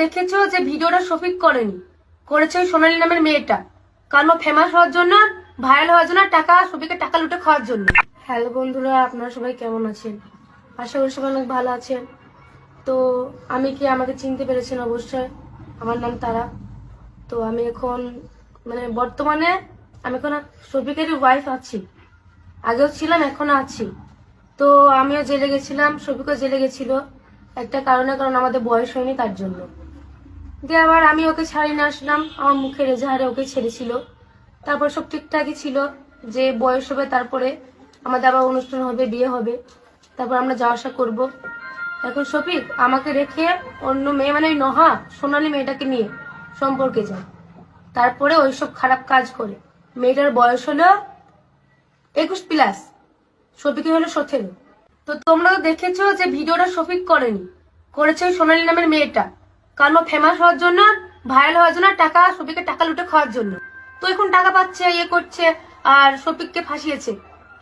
দেখেছ যে ভিডিওটা শফিক করেনি? করেছে ওই সোনালী নামের মেয়েটা। কারণ ফেমাস হওয়ার জন্য ভাইরাল হওয়ার জন্য টাকা, শফিকের টাকা লুটে খাওয়ার জন্য। হ্যালো বন্ধুরা, আপনারা সবাই কেমন আছেন? আশা করি সবাই অনেক ভালো আছেন। তো আমি কি আমাকে চিনতে পেরেছেন অবশ্যই? আমার নাম তারা। তো আমি এখন মানে বর্তমানে আমি এখন শফিকেরই ওয়াইফ আছি। আগেও ছিলাম এখনও আছি। তো আমিও জেলে গেছিলাম, শফিকও জেলে গেছিল। একটা কারণে, কারণ আমাদের বয়স হয়নি তার জন্য। দিয়ে আবার আমি ওকে ছাড়িয়ে নিয়ে আসলাম। আমার মুখের এজাহারে ওকে ছেড়েছিল। তারপর সব ঠিকঠাকই ছিল যে বয়স হবে, তারপরে আমাদের আবার অনুষ্ঠান হবে, বিয়ে হবে। তারপর আমরা যাওয়া আসা করব। এখন শফিক, আমাকে রেখে অন্য মেয়ে মানে ওই নহা, সোনালী মেয়েটাকে নিয়ে সম্পর্কে যায় তারপরে ওইসব খারাপ কাজ করে। মেয়েটার বয়স হলো একুশ প্লাস শফিকে হলো সতেরো। তো তোমরা তো দেখেছ যে ভিডিওটা শফিক করেনি। করেছে ওই সোনালী নামের মেয়েটা। কারণ ও ফেমাস হওয়ার জন্য ভাইরাল হওয়ার জন্য টাকা, শফিকের টাকা লুটে খাওয়ার জন্য। তো এখন টাকা পাচ্ছে ইয়ে করছে, আর শফিককে ফাঁসিয়েছে।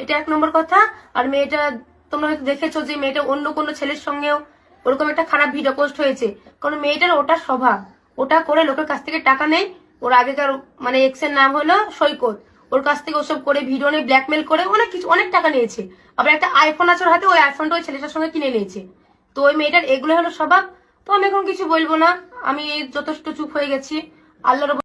এটা এক নম্বর কথা। আর মেয়েটা, তোমরা হয়তো দেখেছ যে মেয়েটা অন্য কোনো ছেলের সঙ্গেও ওরকম একটা খারাপ ভিডিও পোস্ট হয়েছে। কারণ মেয়েটার ওটা স্বভাব। ওটা করে লোকের কাছ থেকে টাকা নেই ওর আগেকার মানে এক্সের নাম হলো সৈকত। ওর কাছ থেকে ওসব করে ভিডিও নিয়ে ব্ল্যাকমেল করে অনেক কিছু, অনেক টাকা নিয়েছে। আবার একটা আইফোন আছে হাতে, ওই আইফোনটা ওই ছেলেটার সঙ্গে কিনে নিয়েছে। তো ওই মেয়েটার এগুলো হলো স্বভাব। তো আমি এখন কিছু বলব না। আমি যথেষ্ট চুপ হয়ে গেছি। আল্লাহর